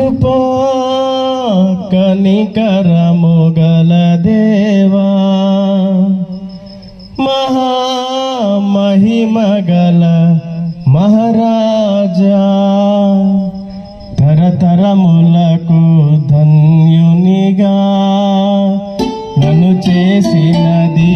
కృప కనికరముగల దేవా మహామహిమగల మహారాజా తరతరములకు ధన్యునిగా నన్ను చేసినది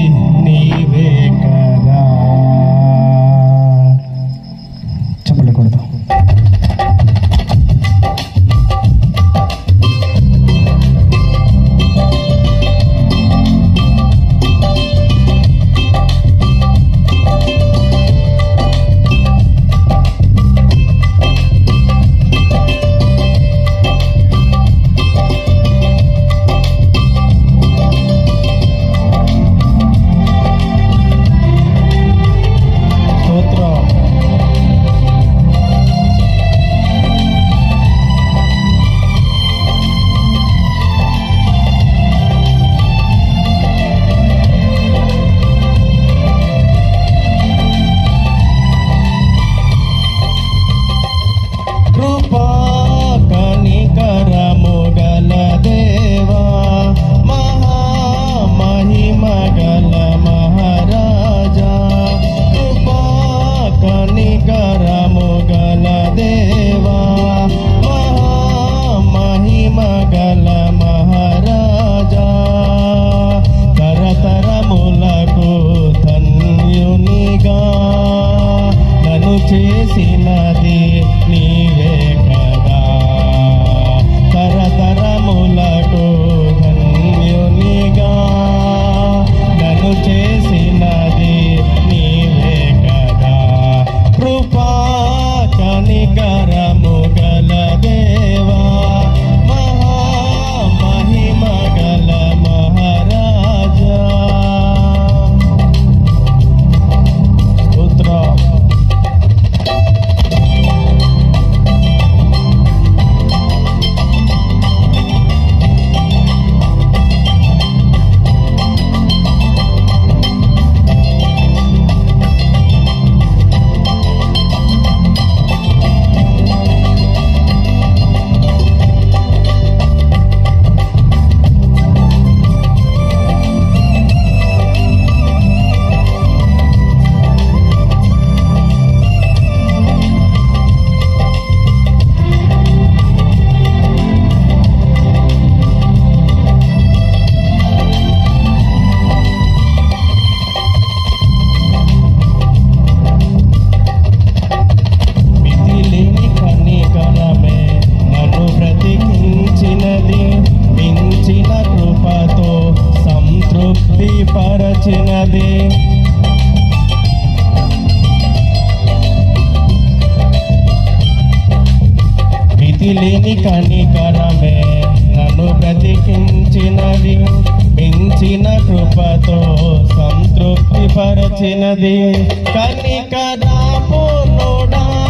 స్థితి లేని కనికరమే. నన్ను బ్రతికించినది పెంచిన కృపతో సంతృప్తి పరచినది కదా పోనోడా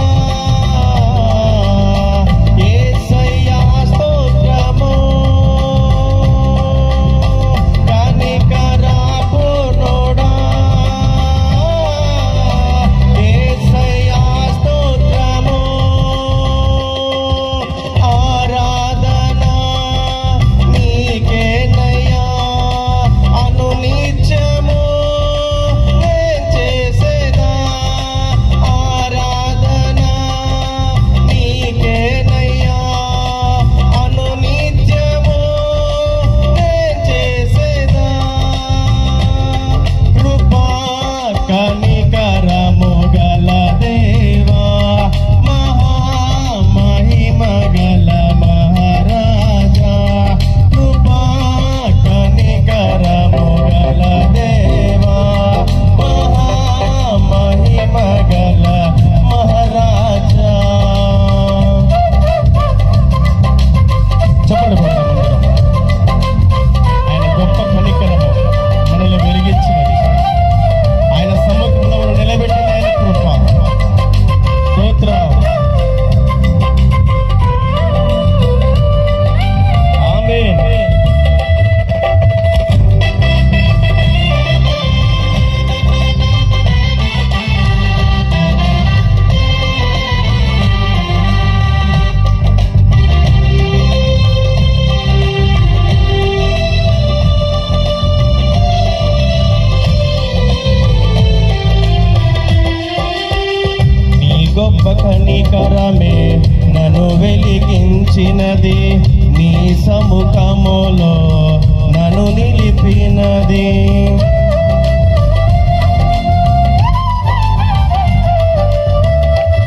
నిలిపినది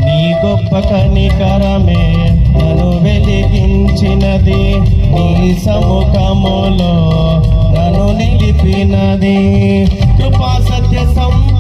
నీ గొప్ప కనికరమే నన్ను వెలిగించినది. నీ సముఖములో నన్ను నిలిపినది. కృపా సత్య సంప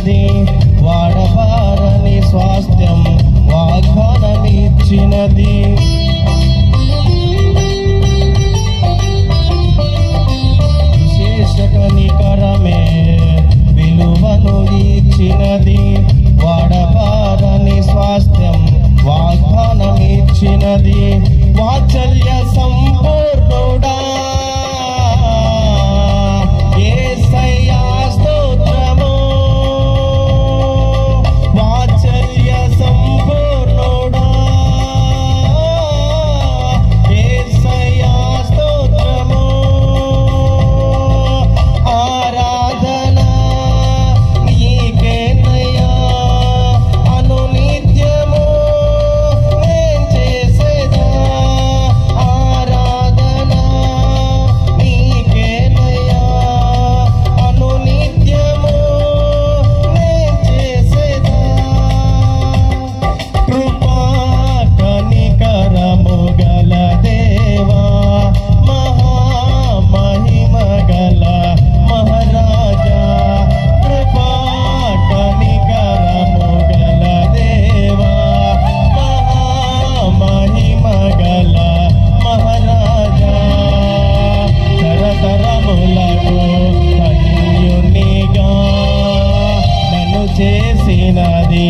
ఇచ్చినది వాడబారని స్వాస్థ్యం వాగ్దానం ఇచ్చినది విశేష కనికరమే విలువను ఇచ్చినది. వాడబారని స్వాస్థ్యం వాగ్దానం ಸೇನಾದಿ